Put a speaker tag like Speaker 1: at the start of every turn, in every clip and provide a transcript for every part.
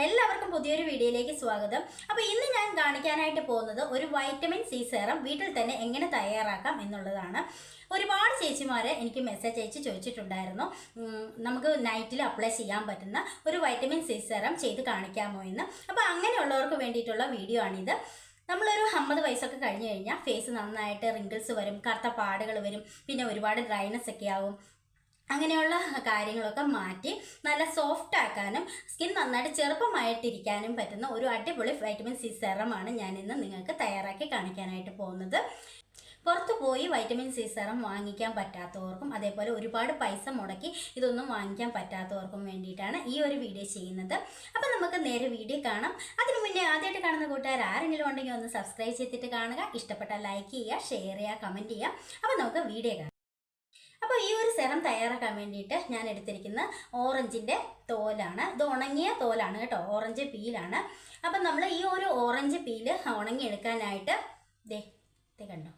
Speaker 1: എല്ലാവർക്കും പുതിയൊരു വീഡിയോയിലേക്ക് സ്വാഗതം. അപ്പോൾ ഇന്ന് ഞാൻ കാണിക്കാനായിട്ട് പോകുന്നത് ഒരു വൈറ്റമിൻ സി സെറം വീട്ടിൽ തന്നെ എങ്ങനെ തയ്യാറാക്കാം എന്നുള്ളതാണ്. ഒരുപാട് ചേച്ചിമാരെ എനിക്ക് മെസ്സേജ് അയച്ച് ചോദിച്ചിട്ടുണ്ടായിരുന്നു. നമുക്ക് നൈറ്റിൽ അപ്ലൈ ചെയ്യാൻ പറ്റുന്ന ഒരു വൈറ്റമിൻ സി സെറം ചെയ്ത് കാണിക്കാമോ എന്ന്. അപ്പോൾ അങ്ങനെയുള്ളവർക്ക് വേണ്ടിയിട്ടുള്ള വീഡിയോ ആണിത്. നമ്മളൊരു അമ്പത് വയസ്സൊക്കെ കഴിഞ്ഞ് കഴിഞ്ഞാൽ ഫേസ് നന്നായിട്ട് റിങ്കിൾസ് വരും കറുത്ത പാടുകൾ വരും പിന്നെ ഒരുപാട് ഡ്രൈനസ് ഒക്കെ ആവും. അങ്ങനെയുള്ള കാര്യങ്ങളൊക്കെ മാറ്റി നല്ല സോഫ്റ്റ് ആക്കാനും സ്കിൻ നന്നായിട്ട് ചെറുപ്പമായിട്ടിരിക്കാനും പറ്റുന്ന ഒരു അടിപൊളി വൈറ്റമിൻ സി സെറമാണ് ഞാൻ ഇന്ന് നിങ്ങൾക്ക് തയ്യാറാക്കി കാണിക്കാനായിട്ട് പോകുന്നത്. പുറത്തു പോയി വൈറ്റമിൻ സി സെറം വാങ്ങിക്കാൻ പറ്റാത്തവർക്കും അതേപോലെ ഒരുപാട് പൈസ മുടക്കി ഇതൊന്നും വാങ്ങിക്കാൻ പറ്റാത്തവർക്കും വേണ്ടിയിട്ടാണ് ഈ ഒരു വീഡിയോ ചെയ്യുന്നത്. അപ്പം നമുക്ക് നേരെ വീഡിയോ കാണാം. അതിനു മുന്നേ ആദ്യമായിട്ട് കാണുന്ന കൂട്ടുകാർ ആരെങ്കിലും ഉണ്ടെങ്കിൽ ഒന്ന് സബ്സ്ക്രൈബ് ചെയ്തിട്ട് കാണുക. ഇഷ്ടപ്പെട്ട ലൈക്ക് ചെയ്യുക ഷെയർ ചെയ്യുക കമന്റ് ചെയ്യുക. അപ്പം നമുക്ക് വീഡിയോ കാണാം. അപ്പോൾ ഈ ഒരു സെറം തയ്യാറാക്കാൻ വേണ്ടിയിട്ട് ഞാൻ എടുത്തിരിക്കുന്ന ഓറഞ്ചിന്റെ തോലാണ്. ഇത് ഉണങ്ങിയ തോലാണ് കേട്ടോ. ഓറഞ്ച് പീലാണ്. അപ്പം നമ്മൾ ഈ ഒരു ഓറഞ്ച് പീൽ ഉണങ്ങിയെടുക്കാനായിട്ട് ദേ കണ്ടോ?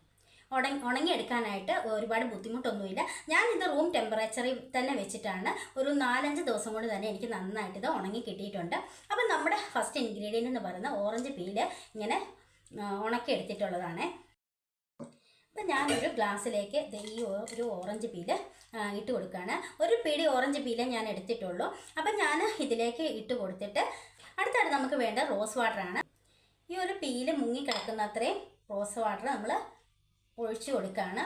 Speaker 1: ഉണങ്ങി ഉണങ്ങിയെടുക്കാനായിട്ട് ഒരുപാട് ബുദ്ധിമുട്ടൊന്നുമില്ല. ഞാൻ ഇത് റൂം ടെമ്പറേച്ചറിൽ തന്നെ വെച്ചിട്ടാണ് ഒരു നാലഞ്ച് ദിവസം കൊണ്ട് തന്നെ എനിക്ക് നന്നായിട്ട് ഇത് ഉണങ്ങി കിട്ടിയിട്ടുണ്ട്. അപ്പം നമ്മുടെ ഫസ്റ്റ് ഇൻഗ്രീഡിയന്റ് എന്ന് പറയുന്ന ഓറഞ്ച് പീൽ ഇങ്ങനെ ഉണക്കിയെടുത്തിട്ടുള്ളതാണ്. അപ്പം ഞാനൊരു ഗ്ലാസ്സിലേക്ക് ഈ ഒരു ഓറഞ്ച് പീൽ ഇട്ട് കൊടുക്കുകയാണ് ഒരു പിടി ഓറഞ്ച് പീൽ ഞാൻ എടുത്തിട്ടുള്ളൂ. അപ്പം ഞാൻ ഇതിലേക്ക് ഇട്ട് കൊടുത്തിട്ട് അടുത്തായിട്ട് നമുക്ക് വേണ്ട റോസ് വാട്ടറാണ് ഈ ഒരു പീൽ മുങ്ങി കിടക്കുന്ന അത്രയും റോസ് വാട്ടർ നമ്മൾ ഒഴിച്ചു കൊടുക്കുകയാണ്.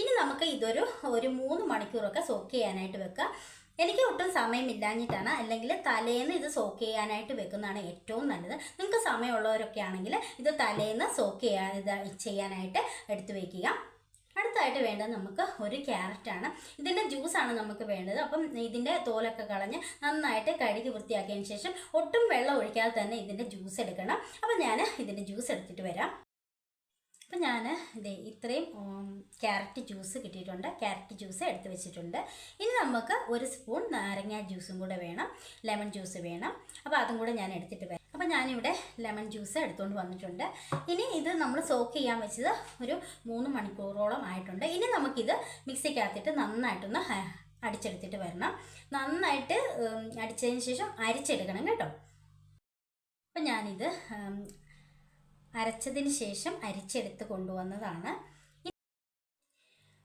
Speaker 1: ഇനി നമുക്ക് ഇതൊരു ഒരു മൂന്ന് മണിക്കൂറൊക്കെ സോക്ക് ചെയ്യാനായിട്ട് വെക്കാം. എനിക്ക് ഒട്ടും സമയമില്ലാഞ്ഞിട്ടാണ് അല്ലെങ്കിൽ തലേന്ന് ഇത് സോക്ക് ചെയ്യാനായിട്ട് വെക്കുന്നതാണ് ഏറ്റവും നല്ലത്. നിങ്ങൾക്ക് സമയമുള്ളവരൊക്കെ ആണെങ്കിൽ ഇത് തലേന്ന് സോക്ക് ചെയ്യാൻ ചെയ്യാനായിട്ട് എടുത്തു വെക്കുക. അടുത്തായിട്ട് വേണ്ടത് നമുക്ക് ഒരു ക്യാരറ്റാണ് ഇതിന്റെ ജ്യൂസാണ് നമുക്ക് വേണ്ടത്. അപ്പം ഇതിന്റെ തോലൊക്കെ കളഞ്ഞ് നന്നായിട്ട് കഴുകി വൃത്തിയാക്കിയതിന് ശേഷം ഒട്ടും വെള്ളം ഒഴിക്കാതെ തന്നെ ഇതിന്റെ ജ്യൂസ് എടുക്കണം. അപ്പം ഞാൻ ഇതിന്റെ ജ്യൂസ് എടുത്തിട്ട് വരാം. അപ്പം ഞാൻ ഇതേ ഇത്രയും ക്യാരറ്റ് ജ്യൂസ് കിട്ടിയിട്ടുണ്ട്. ക്യാരറ്റ് ജ്യൂസ് എടുത്ത് വെച്ചിട്ടുണ്ട്. ഇനി നമുക്ക് ഒരു സ്പൂൺ നാരങ്ങ ജ്യൂസും കൂടെ വേണം. ലെമൺ ജ്യൂസ് വേണം. അപ്പോൾ അതും കൂടെ ഞാൻ എടുത്തിട്ട് വരാം. അപ്പോൾ ഞാനിവിടെ ലെമൺ ജ്യൂസ് എടുത്തുകൊണ്ട് വന്നിട്ടുണ്ട്. ഇനി ഇത് നമ്മൾ സോക്ക് ചെയ്യാൻ വെച്ചത് ഒരു മൂന്ന് മണിക്കൂറോളം ആയിട്ടുണ്ട്. ഇനി നമുക്കിത് മിക്സിക്കകത്തിട്ട് നന്നായിട്ടൊന്ന് അടിച്ചെടുത്തിട്ട് വരണം. നന്നായിട്ട് അടിച്ചതിന് ശേഷം അരിച്ചെടുക്കണം കേട്ടോ. അപ്പം ഞാനിത് അരച്ചതിന് ശേഷം അരിച്ചെടുത്ത് കൊണ്ടുവന്നതാണ്.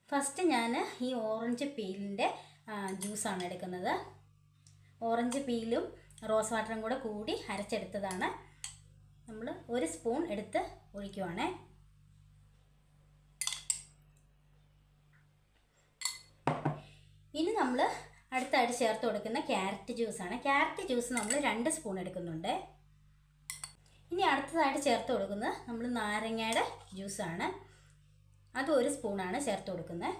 Speaker 1: ഫസ്റ്റ് ഞാൻ ഈ ഓറഞ്ച് പീലിന്റെ ജ്യൂസാണ് എടുക്കുന്നത്. ഓറഞ്ച് പീലും റോസ് വാട്ടറും കൂടെ കൂടി അരച്ചെടുത്തതാണ്. നമ്മൾ ഒരു സ്പൂൺ എടുത്ത് ഒഴിക്കുവാണേ. ഇനി നമ്മൾ അടുത്തായിട്ട് ചേർത്ത് കൊടുക്കുന്ന ക്യാരറ്റ് ജ്യൂസാണ്. ക്യാരറ്റ് ജ്യൂസ് നമ്മൾ രണ്ട് സ്പൂൺ എടുക്കുന്നുണ്ട്. ഇനി അടുത്തതായിട്ട് ചേർത്ത് കൊടുക്കുന്നത് നമ്മൾ നാരങ്ങയുടെ ജ്യൂസാണ്. അത് ഒരു സ്പൂണാണ് ചേർത്ത് കൊടുക്കുന്നത്.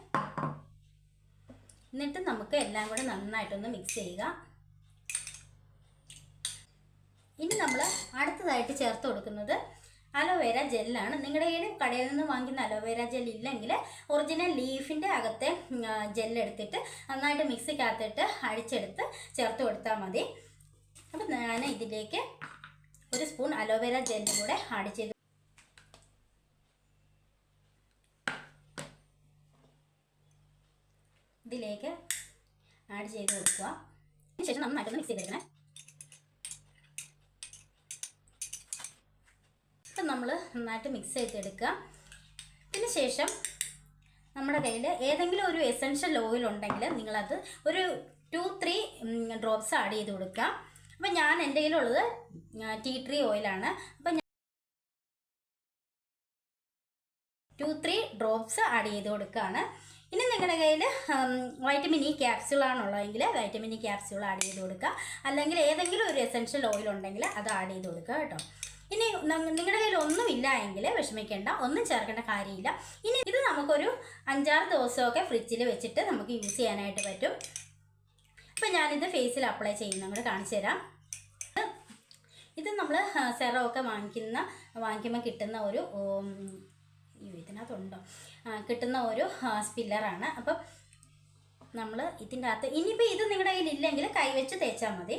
Speaker 1: എന്നിട്ട് നമുക്ക് എല്ലാം കൂടെ നന്നായിട്ടൊന്ന് മിക്സ് ചെയ്യുക. ഇനി നമ്മൾ അടുത്തതായിട്ട് ചേർത്ത് കൊടുക്കുന്നത് അലോവേര ജെല്ലാണ് നിങ്ങളുടെ കയ്യിൽ കടയിൽ നിന്ന് വാങ്ങിക്കുന്ന അലോവേര ജെൽ ഇല്ലെങ്കിൽ ഒറിജിനൽ ലീഫിന്റെ അകത്തെ ജെല്ലെടുത്തിട്ട് നന്നായിട്ട് മിക്സിക്കകത്തിട്ട് അടിച്ചെടുത്ത് ചേർത്ത് കൊടുത്താൽ മതി. അപ്പം ഞാൻ ഇതിലേക്ക് ഒരു സ്പൂൺ അലോവേര ജെല്ലും കൂടെ ആഡ് ചെയ്ത് ഇതിലേക്ക് ആഡ് ചെയ്ത് കൊടുക്കുക. അതിനുശേഷം നമ്മൾ നന്നായിട്ടൊന്ന് മിക്സ് ചെയ്തെടുക്കണേ ഇപ്പം നമ്മൾ നന്നായിട്ട് മിക്സ് ചെയ്തെടുക്കുക ഇതിന് ശേഷം നമ്മുടെ കയ്യിൽ ഏതെങ്കിലും ഒരു എസൻഷ്യൽ ഓയിൽ ഉണ്ടെങ്കിൽ നിങ്ങളത് ഒരു ടു ത്രീ ഡ്രോപ്സ് ആഡ് ചെയ്ത് കൊടുക്കുക. അപ്പം ഞാൻ എന്റെ കയ്യിലുള്ളത് ടീ ട്രീ ഓയിലാണ് അപ്പം ടു ത്രീ ഡ്രോപ്സ് ആഡ് ചെയ്ത് കൊടുക്കുകയാണ്. ഇനി നിങ്ങളുടെ കയ്യിൽ വൈറ്റമിൻ ഇ ക്യാപ്സ്യൂളാണുള്ളതെങ്കിൽ വൈറ്റമിൻ ഇ ക്യാപ്സ്യൂൾ ആഡ് ചെയ്ത് കൊടുക്കുക. അല്ലെങ്കിൽ ഏതെങ്കിലും ഒരു എസൻഷ്യൽ ഓയിൽ ഉണ്ടെങ്കിൽ അത് ആഡ് ചെയ്ത് കൊടുക്കുക കേട്ടോ. ഇനി നിങ്ങളുടെ കയ്യിൽ ഒന്നും ഇല്ല എങ്കിൽ വിഷമിക്കേണ്ട ഒന്നും ചേർക്കേണ്ട കാര്യമില്ല. ഇനി ഇത് നമുക്കൊരു അഞ്ചാറ് ദിവസമൊക്കെ ഫ്രിഡ്ജിൽ വെച്ചിട്ട് നമുക്ക് യൂസ് ചെയ്യാനായിട്ട് പറ്റും. അപ്പം ഞാനിത് ഫേസിൽ അപ്ലൈ ചെയ്യുന്ന കൂടെ കാണിച്ചു തരാം. ഇത് നമ്മൾ സെറമൊക്കെ വാങ്ങിക്കുന്ന വാങ്ങിക്കുമ്പോൾ കിട്ടുന്ന ഒരു ഇതിനകത്തുണ്ടോ? കിട്ടുന്ന ഒരു സ്പില്ലറാണ് അപ്പം നമ്മൾ ഇതിന്റെ അകത്ത് ഇനിയിപ്പോൾ ഇത് നിങ്ങളുടെ കയ്യിൽ ഇല്ലെങ്കിൽ കൈവച്ച് തേച്ചാൽ മതി.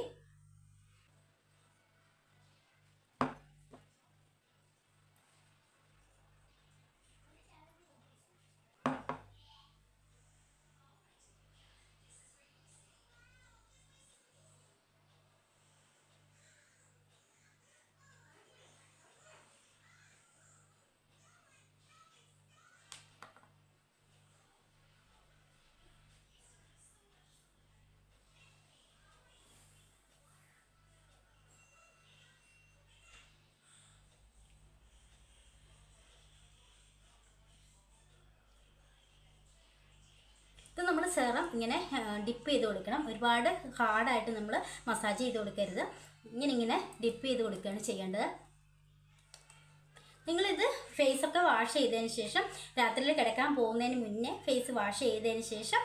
Speaker 1: സെറം ഇങ്ങനെ ഡിപ്പ് ചെയ്ത് കൊടുക്കണം. ഒരുപാട് ഹാർഡായിട്ട് നമ്മൾ മസാജ് ചെയ്ത് കൊടുക്കരുത്. ഇങ്ങനെ ഇങ്ങനെ ഡിപ്പ് ചെയ്ത് കൊടുക്കുകയാണ് ചെയ്യേണ്ടത്. നിങ്ങളിത് ഫേസൊക്കെ വാഷ് ചെയ്തതിന് ശേഷം രാത്രിയിൽ കിടക്കാൻ പോകുന്നതിന് മുന്നേ ഫേസ് വാഷ് ചെയ്തതിന് ശേഷം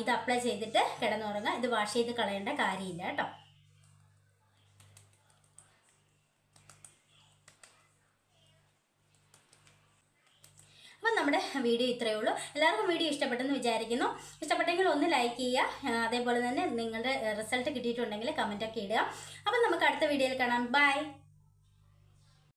Speaker 1: ഇത് അപ്ലൈ ചെയ്തിട്ട് കിടന്നുറങ്ങുക. ഇത് വാഷ് ചെയ്ത് കളയേണ്ട കാര്യമില്ല കേട്ടോ അപ്പം നമ്മുടെ വീഡിയോ ഇത്രയേ ഉള്ളൂ. എല്ലാവർക്കും വീഡിയോ ഇഷ്ടപ്പെട്ടെന്ന് വിചാരിക്കുന്നു. ഇഷ്ടപ്പെട്ടെങ്കിൽ ഒന്ന് ലൈക്ക് ചെയ്യുക. അതേപോലെ തന്നെ നിങ്ങളുടെ റിസൾട്ട് കിട്ടിയിട്ടുണ്ടെങ്കിൽ കമന്റൊക്കെ ഇടുക. അപ്പം നമുക്ക് അടുത്ത വീഡിയോയിൽ കാണാം. ബൈ